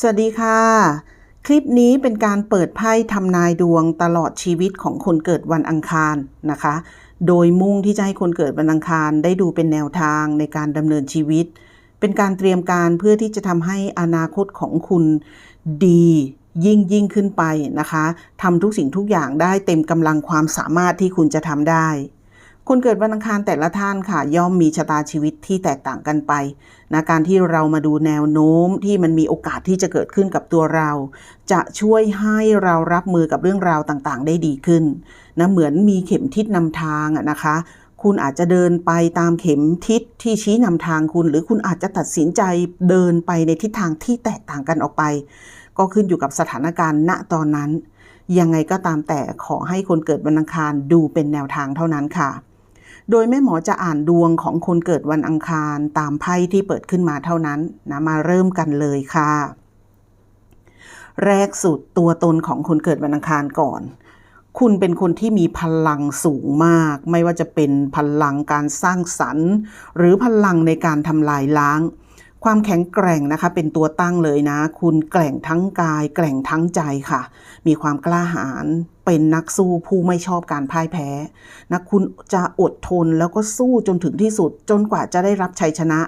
สวัสดีค่ะ คลิปนี้เป็นการเปิดไพ่ทำนายดวงตลอดชีวิตของคนเกิดวันอังคารนะคะ โดยมุ่งที่จะให้คนเกิดวันอังคารได้ดูเป็นแนวทางในการดำเนินชีวิต เป็นการเตรียมการเพื่อที่จะทำให้อนาคตของคุณดียิ่งยิ่งขึ้นไปนะคะทำทุกสิ่งทุกอย่างได้เต็มกำลังความสามารถที่คุณจะทำได้ คนเกิดวันอังคารแต่ละท่านค่ะ ย่อมมีชะตาชีวิตที่แตกต่างกันไปนะการที่เรามาดูแนวโน้มที่มันมีโอกาสที่จะเกิดขึ้นกับตัวเรา จะช่วยให้เรารับมือกับเรื่องราวต่างๆ ได้ดีขึ้นนะเหมือนมีเข็มทิศนำทางนะคะ คุณอาจจะเดินไปตามเข็มทิศที่ชี้นำทางคุณ หรือคุณอาจจะตัดสินใจเดินไปในทิศทางที่แตกต่างกันออกไป ก็ขึ้นอยู่กับสถานการณ์ณตอนนั้นยังไงก็ตามแต่ขอให้คนเกิดวันอังคารดูเป็นแนวทางเท่านั้นค่ะ โดยแม่หมอจะอ่านดวงของคนเกิดวันอังคารตามไพ่ที่เปิดขึ้นมาเท่านั้นนะมาเริ่มกันเลยค่ะ แรกสุดตัวตนของคนเกิดวันอังคารก่อน คุณเป็นคนที่มีพลังสูงมาก ไม่ว่าจะเป็นพลังการสร้างสรรค์ หรือพลังในการทำลายล้างความแข็งแกร่งนะคะเป็นตัวตั้งเลยนะ คุณแกร่งทั้งกาย แกร่งทั้งใจค่ะ มีความกล้าหาญ เป็นนักสู้ผู้ไม่ชอบการพ่ายแพ้นะคุณจะอดทนแล้วก็สู้จนถึงที่สุด จนกว่าจะได้รับชัยชนะ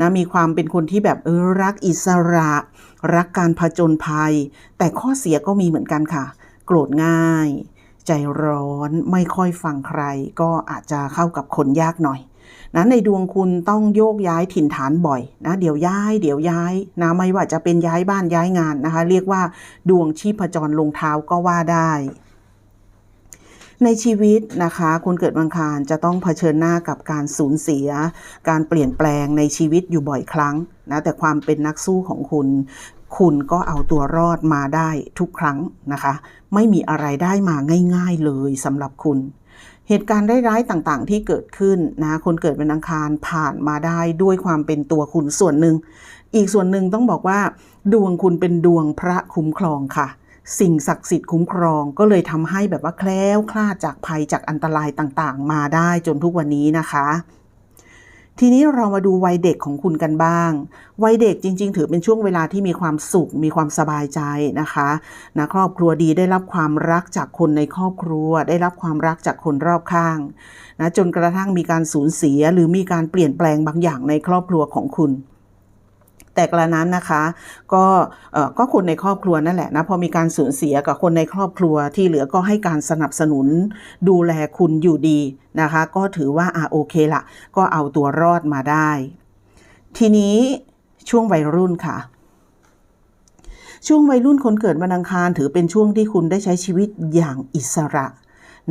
นะมีความเป็นคนที่แบบเออรักอิสระ รักการผจญภัย แต่ข้อเสียก็มีเหมือนกันค่ะ โกรธง่าย ใจร้อนไม่ค่อยฟังใคร ก็อาจจะเข้ากับคนยากหน่อยนะในดวงคุณต้องโยกย้ายถิ่นฐานบ่อยนะเดี๋ยวย้าย เดี๋ยวย้ายนะไม่ว่าจะเป็นย้ายบ้านย้ายงานนะคะ เรียกว่าดวงชีพจรลงเท้าก็ว่าได้ ในชีวิตนะคะคนเกิดวันอังคารจะต้องเผชิญหน้ากับการสูญเสีย การเปลี่ยนแปลงในชีวิตอยู่บ่อยครั้งนะแต่ความเป็นนักสู้ของคุณ คุณก็เอาตัวรอดมาได้ทุกครั้งนะคะ ไม่มีอะไรได้มาง่าย ๆเลยสำหรับคุณเหตุการณ์ร้ายๆต่างๆ ที่เกิดขึ้นนะคนเกิดเป็นอังคารผ่านมาได้ด้วยความเป็นตัวคุณส่วนหนึ่ง อีกส่วนหนึ่งต้องบอกว่า ดวงคุณเป็นดวงพระคุ้มครองค่ะ สิ่งศักดิ์สิทธิ์คุ้มครองก็เลยทำให้แบบว่าแคล้วคลาดจากภัยจากอันตรายต่างๆ มาได้จนทุกวันนี้นะคะ ทีนี้เรามาดูวัยเด็กของคุณกันบ้าง วัยเด็กจริง ๆ ถือเป็นช่วงเวลาที่มีความสุข มีความสบายใจนะคะนะครอบครัวดีได้รับความรักจากคนในครอบครัว ได้รับความรักจากคนรอบข้างนะจนกระทั่งมีการสูญเสียหรือมีการเปลี่ยนแปลงบางอย่างในครอบครัวของคุณ แต่กระนั้นนะคะ ก็เอ่อก็คนในครอบครัวนั่นแหละนะพอมีการสูญเสียกับคนในครอบครัวที่เหลือก็ให้การสนับสนุนดูแลคุณอยู่ดีนะคะ ก็ถือว่าอ่าโอเคละก็เอาตัวรอดมาได้ ทีนี้ช่วงวัยรุ่นค่ะ ช่วงวัยรุ่นคนเกิดวันอังคารถือเป็นช่วงที่คุณได้ใช้ชีวิตอย่างอิสระ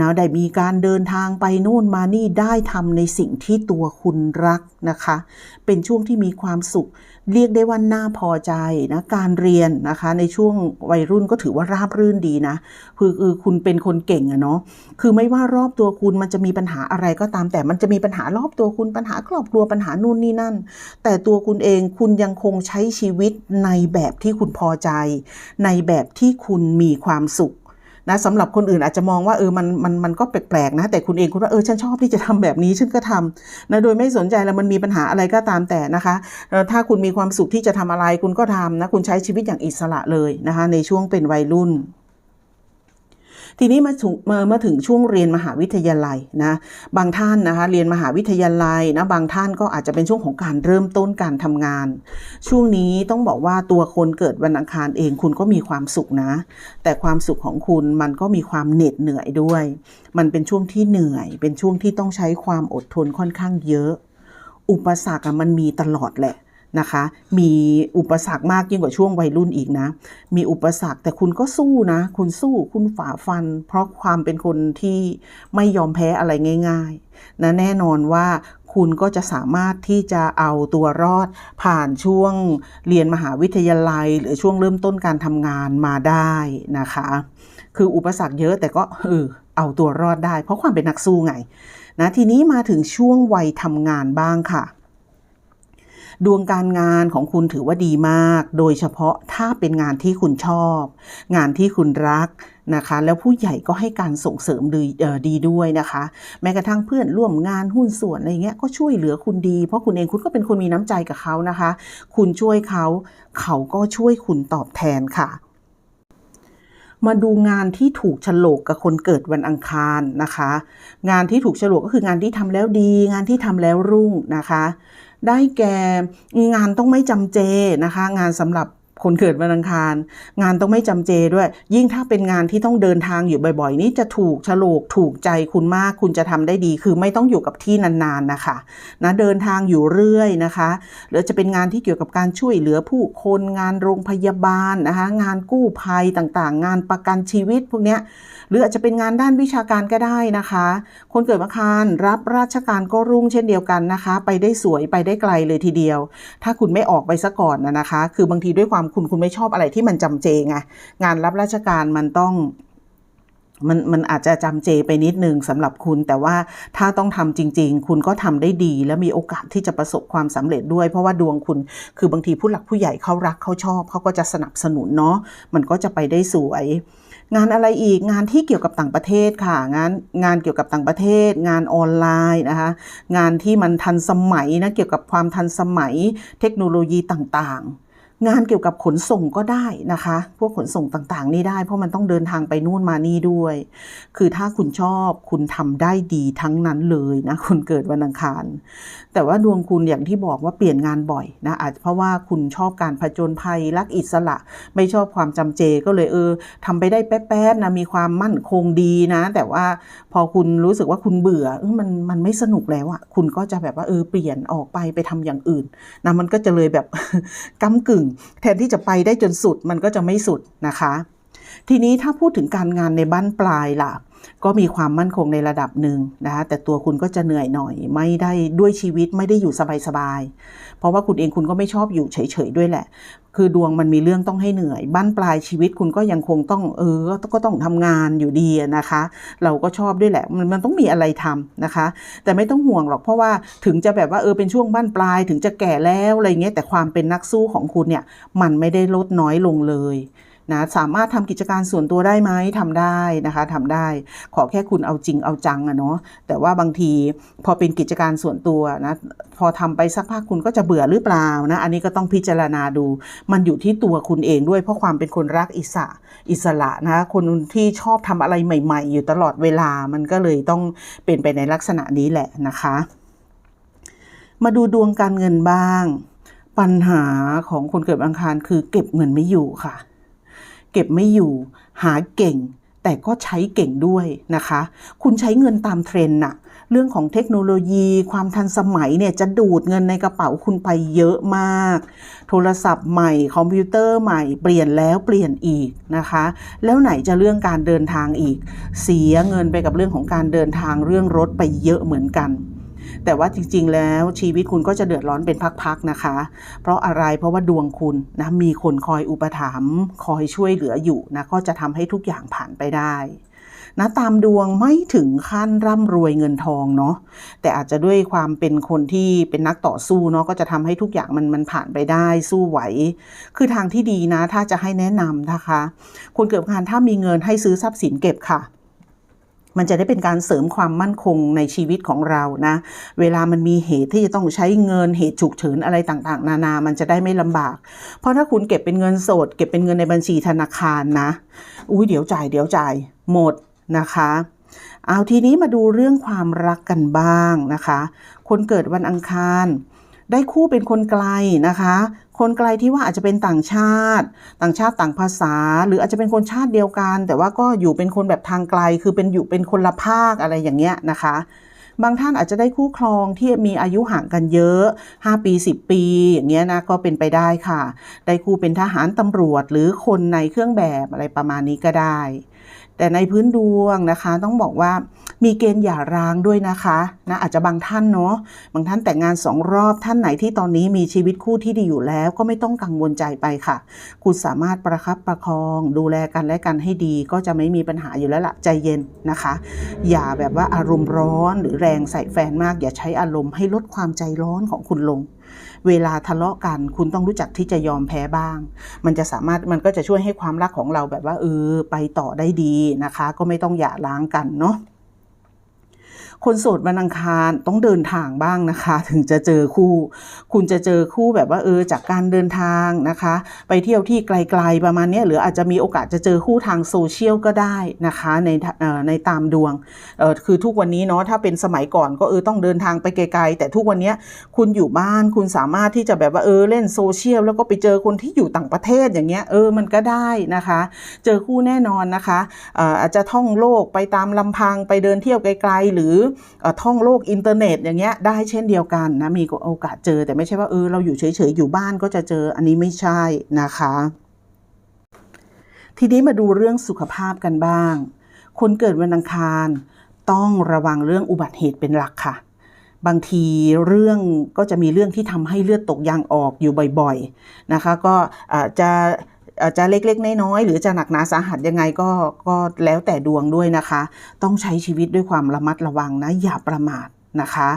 นะได้มีการเดินทางไปนู่นมานี่ได้ทำในสิ่งที่ตัวคุณรักนะคะ เป็นช่วงที่มีความสุข เรียกได้ว่าน่าพอใจนะการเรียนนะคะ ในช่วงวัยรุ่นก็ถือว่าราบรื่นดีนะคือคือคุณเป็นคนเก่งอะเนาะคือไม่ว่ารอบตัวคุณมันจะมีปัญหาอะไรก็ตาม แต่มันจะมีปัญหารอบตัวคุณปัญหาครอบครัวปัญหานู่นนี่นั่น แต่ตัวคุณเองคุณยังคงใช้ชีวิตในแบบที่คุณพอใจ ในแบบที่คุณมีความสุข นะสำหรับคนอื่นอาจจะมองว่าเออมันมันมันก็แปลกๆนะ แต่คุณเองคุณว่าเออฉันชอบที่จะทำแบบนี้ฉันก็ทำนะโดยไม่สนใจแล้วมันมีปัญหาอะไรก็ตามแต่นะคะ ถ้าคุณมีความสุขที่จะทำอะไรคุณก็ทำนะคุณใช้ชีวิตอย่างอิสระเลยนะคะในช่วงเป็นวัยรุ่น ทีนี้มาถึงมามาถึงช่วงเรียนมหาวิทยาลัยนะบางท่านนะคะเรียนมหาวิทยาลัยนะบางท่านก็อาจจะเป็นช่วงของการเริ่มต้นการทำงาน ช่วงนี้ต้องบอกว่าตัวคนเกิดวันอังคารเองคุณก็มีความสุขนะ แต่ความสุขของคุณมันก็มีความเหน็ดเหนื่อยด้วย มันเป็นช่วงที่เหนื่อย เป็นช่วงที่ต้องใช้ความอดทนค่อนข้างเยอะ อุปสรรคอะมันมีตลอดแหละ นะคะ มีอุปสรรคมากยิ่งกว่าช่วงวัยรุ่นอีกนะ มีอุปสรรคแต่คุณก็สู้นะ คุณสู้คุณฝ่าฟัน เพราะความเป็นคนที่ไม่ยอมแพ้อะไรง่ายๆนะแน่นอนว่าคุณก็จะสามารถที่จะเอาตัวรอดผ่านช่วงเรียนมหาวิทยาลัย หรือช่วงเริ่มต้นการทำงานมาได้นะคะ คืออุปสรรคเยอะแต่ก็เออเอาตัวรอดได้ เพราะความเป็นนักสู้ไงนะทีนี้มาถึงช่วงวัยทำงานบ้างค่ะ ดวงการงานของคุณถือว่าดีมาก โดยเฉพาะถ้าเป็นงานที่คุณชอบ งานที่คุณรักนะคะ แล้วผู้ใหญ่ก็ให้การส่งเสริมดีดีด้วยนะคะ แม้กระทั่งเพื่อนร่วมงานหุ้นส่วนอะไรเงี้ยก็ช่วยเหลือคุณดี เพราะคุณเองคุณก็เป็นคนมีน้ำใจกับเขานะคะ คุณช่วยเขาเขาก็ช่วยคุณตอบแทนค่ะมาดูงานที่ถูกฉลกกับคนเกิดวันอังคารนะคะ งานที่ถูกฉลกก็คืองานที่ทำแล้วดี งานที่ทำแล้วรุ่งนะคะ ได้แก่งานต้องไม่จำเจนะคะ งานสำหรับ คนเกิดวันอังคาร งานต้องไม่จำเจด้วย ยิ่งถ้าเป็นงานที่ต้องเดินทางอยู่บ่อยๆ นี่จะถูกฉลกถูกใจคุณมาก คุณจะทำได้ดี คือไม่ต้องอยู่กับที่นานๆนะคะนะเดินทางอยู่เรื่อยนะคะหรือจะเป็นงานที่เกี่ยวกับการช่วยเหลือผู้คนงานโรงพยาบาลนะคะงานกู้ภัยต่างๆ งานประกันชีวิตพวกเนี้ยหรืออาจจะเป็นงานด้านวิชาการก็ได้นะคะ คนเกิดวันอังคารรับราชการก็รุ่งเช่นเดียวกันนะคะ ไปได้สวยไปได้ไกลเลยทีเดียว ถ้าคุณไม่ออกไปซะก่อนนะนะคะ คือบางทีด้วยความคุณคุณไม่ชอบอะไรที่มันจำเจไงงานรับราชการมันต้องมันมันอาจจะจำเจไปนิดนึงสำหรับคุณ แต่ว่าถ้าต้องทำจริง ๆ คุณก็ทำได้ดี และมีโอกาสที่จะประสบความสำเร็จด้วย เพราะว่าดวงคุณคือบางทีผู้หลักผู้ใหญ่เขารักเขาชอบเขาก็จะสนับสนุนเนาะมันก็จะไปได้สวย งานอะไรอีกงานที่เกี่ยวกับต่างประเทศค่ะ งานงานเกี่ยวกับต่างประเทศ งานออนไลน์นะคะงานที่มันทันสมัยนะเกี่ยวกับความทันสมัยเทคโนโลยีต่างๆ งานเกี่ยวกับขนส่งก็ได้นะคะ พวกขนส่งต่างๆ นี่ได้ เพราะมันต้องเดินทางไปนู่นมานี่ด้วย คือถ้าคุณชอบคุณทำได้ดีทั้งนั้นเลยนะคุณเกิดวันอังคาร แต่ว่าดวงคุณอย่างที่บอกว่าเปลี่ยนงานบ่อยนะอาจเพราะว่าคุณชอบการผจญภัยรักอิสระ ไม่ชอบความจำเจก็เลยเออทำไปได้แป๊บๆนะมีความมั่นคงดีนะ แต่ว่าพอคุณรู้สึกว่าคุณเบื่อเออมันมันไม่สนุกแล้วอะ่ะคุณก็จะแบบว่าเออเปลี่ยนออกไปไปทำอย่างอื่นนะมันก็จะเลยแบบก้ากึ่งแทนที่จะไปได้จนสุดมันก็จะไม่สุดนะคะ ทีนี้ถ้าพูดถึงการงานในบ้านปลายล่ะ ก็มีความมั่นคงในระดับหนึ่งนะคะแต่ตัวคุณก็จะเหนื่อยหน่อย ไม่ได้ด้วยชีวิตไม่ได้อยู่สบายๆเพราะว่าคุณเองคุณก็ไม่ชอบอยู่เฉยๆด้วยแหละ คือดวงมันมีเรื่องต้องให้เหนื่อย บ้านปลายชีวิตคุณก็ยังคงต้องเออ ก็ต้องทำงานอยู่ดีนะคะ เราก็ชอบด้วยแหละ มันมันต้องมีอะไรทำนะคะ แต่ไม่ต้องห่วงหรอกเพราะว่าถึงจะแบบว่าเออเป็นช่วงบ้านปลายถึงจะแก่แล้วอะไรเงี้ยแต่ความเป็นนักสู้ของคุณเนี่ยมันไม่ได้ลดน้อยลงเลย นะสามารถทำกิจการส่วนตัวได้ไหมทำได้นะคะทำได้ ขอแค่คุณเอาจริงเอาจังอะเนาะแต่ว่าบางทีพอเป็นกิจการส่วนตัวนะพอทำไปสักพักคุณก็จะเบื่อหรือเปล่านะอันนี้ก็ต้องพิจารณาดู มันอยู่ที่ตัวคุณเองด้วยเพราะความเป็นคนรักอิสระอิสระนะคนที่ชอบทำอะไรใหม่ ๆ อยู่ตลอดเวลามันก็เลยต้องเป็นไปในลักษณะนี้แหละนะคะ มาดูดวงการเงินบ้าง ปัญหาของคนเกิดอังคารคือเก็บเงินไม่อยู่ค่ะ ก็บไม่อยู่ หาเก่ง แต่ก็ใช้เก่งด้วยนะคะ คุณใช้เงินตามเทรนด์น่ะเรื่องของเทคโนโลยี ความทันสมัยเนี่ยจะดูดเงินในกระเป๋าคุณไปเยอะมาก โทรศัพท์ใหม่ คอมพิวเตอร์ใหม่เปลี่ยนแล้วเปลี่ยนอีกนะคะ แล้วไหนจะเรื่องการเดินทางอีก เสียเงินไปกับเรื่องของการเดินทางเรื่องรถไปเยอะเหมือนกัน แต่ว่าจริง ๆ แล้วชีวิตคุณก็จะเดือดร้อนเป็นพักๆนะคะ เพราะอะไรเพราะว่าดวงคุณนะมีคนคอยอุปถัมภ์คอยช่วยเหลืออยู่นะก็จะทำให้ทุกอย่างผ่านไปได้นะตามดวงไม่ถึงขั้นร่ำรวยเงินทองเนาะแต่อาจจะด้วยความเป็นคนที่เป็นนักต่อสู้เนาะก็จะทำให้ทุกอย่างมันมันผ่านไปได้สู้ไหว คือทางที่ดีนะ ถ้าจะให้แนะนำนะคะ คนเกิดวันอังารถ้ามีเงินให้ซื้อทรัพย์สินเก็บค่ะ มันจะได้เป็นการเสริมความมั่นคงในชีวิตของเรานะ เวลามันมีเหตุที่จะต้องใช้เงินเหตุฉุกเฉินอะไรต่างๆ นานา มันจะได้ไม่ลำบาก เพราะถ้าคุณเก็บเป็นเงินสด เก็บเป็นเงินในบัญชีธนาคารนะ อุ้ยเดี๋ยวจ่ายเดี๋ยวจ่ายหมดนะคะเอาทีนี้มาดูเรื่องความรักกันบ้างนะคะ คนเกิดวันอังคาร ได้คู่เป็นคนไกลนะคะ คนไกลที่ว่าอาจจะเป็นต่างชาติ ต่างชาติต่างภาษา หรืออาจจะเป็นคนชาติเดียวกัน แต่ว่าก็อยู่เป็นคนแบบทางไกล คือเป็นอยู่เป็นคนละภาคอะไรอย่างเงี้ยนะคะบางท่านอาจจะได้คู่ครองที่มีอายุห่างกันเยอะ 5 ปี 10 ปีอย่างเงี้ยนะก็เป็นไปได้ค่ะ ได้คู่เป็นทหารตำรวจหรือคนในเครื่องแบบอะไรประมาณนี้ก็ได้ แต่ในพื้นดวงนะคะ ต้องบอกว่ามีเกณฑ์หย่าร้างด้วยนะคะนะอาจจะบางท่านเนาะบางท่านแต่งงานสองรอบท่านไหนที่ตอนนี้มีชีวิตคู่ที่ดีอยู่แล้ว ก็ไม่ต้องกังวลใจไปค่ะ คุณสามารถประคับประคอง ดูแลกันและกันให้ดี ก็จะไม่มีปัญหาอยู่แล้วละใจเย็นนะคะ อย่าแบบว่าอารมณ์ร้อนหรือแรงใส่แฟนมาก อย่าใช้อารมณ์ให้ลดความใจร้อนของคุณลง เวลาทะเลาะกัน คุณต้องรู้จักที่จะยอมแพ้บ้าง มันจะสามารถมันก็จะช่วยให้ความรักของเราแบบว่าเออไปต่อได้ดีนะคะ ก็ไม่ต้องหย่าร้างกันเนาะ คนโสดวันอังคารต้องเดินทางบ้างนะคะ ถึงจะเจอคู่ คุณจะเจอคู่แบบว่าเออจากการเดินทางนะคะ ไปเที่ยวที่ไกลๆประมาณนี้หรืออาจจะมีโอกาสจะเจอคู่ทางโซเชียลก็ได้นะคะในในตามดวงออคือทุกวันนี้เนาะถ้าเป็นสมัยก่อนก็เออต้องเดินทางไปไกลๆ แต่ทุกวันนี้คุณอยู่บ้านคุณสามารถที่จะแบบว่าเออเล่นโซเชียลแล้วก็ไปเจอคนที่อยู่ต่างประเทศอย่างเงี้ยเออมันก็ได้นะคะ เจอคู่แน่นอนนะคะอออาจจะท่องโลกไปตามลำพังไปเดินเที่ยวไกลๆ หรือท่องโลกอินเทอร์เน็ตอย่างเงี้ยได้เช่นเดียวกันนะมีโอกาสเจอแต่ไม่ใช่ว่าเออเราอยู่เฉยๆอยู่บ้านก็จะเจออันนี้ไม่ใช่นะคะ ทีนี้มาดูเรื่องสุขภาพกันบ้าง คนเกิดวันอังคารต้องระวังเรื่องอุบัติเหตุเป็นหลักค่ะบางทีเรื่องก็จะมีเรื่องที่ทำให้เลือดตกยางออกอยู่บ่อยๆนะคะ ก็จะ อาจจะเล็กๆน้อยๆหรือจะหนักหนาสาหัสยังไงก็ก็แล้วแต่ดวงด้วยนะคะ ต้องใช้ชีวิตด้วยความระมัดระวังนะอย่าประมาทนะคะ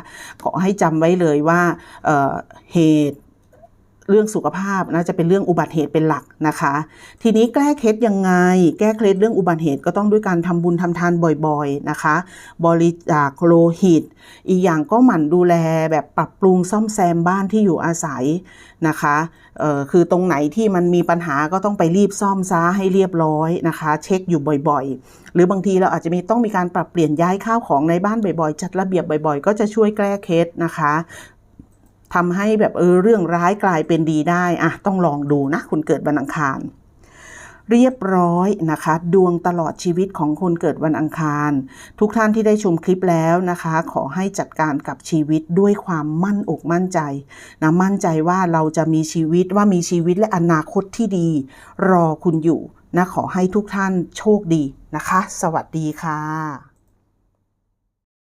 ขอให้จำไว้เลยว่าเเหตุ เรื่องสุขภาพนะจะเป็นเรื่องอุบัติเหตุเป็นหลักนะคะ ทีนี้แก้เคล็ดยังไง แก้เคล็ดเรื่องอุบัติเหตุก็ต้องด้วยการทำบุญทำทานบ่อยๆนะคะ บริจาคโลหิต อีกอย่างก็หมั่นดูแลแบบปรับปรุงซ่อมแซมบ้านที่อยู่อาศัยนะคะเอ่อคือตรงไหนที่มันมีปัญหาก็ต้องไปรีบซ่อมซะให้เรียบร้อยนะคะ เช็คอยู่บ่อยๆ หรือบางทีเราอาจจะมีต้องมีการปรับเปลี่ยนย้ายข้าวของในบ้านบ่อยๆ จัดระเบียบบ่อยๆ ก็จะช่วยแก้เคล็ดนะคะ ทำให้แบบเออเรื่องร้ายกลายเป็นดีได้อะต้องลองดูนะคุณเกิดวันอังคาร เรียบร้อยนะคะ ดวงตลอดชีวิตของคนเกิดวันอังคาร ทุกท่านที่ได้ชมคลิปแล้วนะคะ ขอให้จัดการกับชีวิตด้วยความมั่นอกมั่นใจนะมั่นใจว่าเราจะมีชีวิตว่ามีชีวิตและอนาคตที่ดี รอคุณอยู่นะขอให้ทุกท่านโชคดีนะคะ สวัสดีค่ะ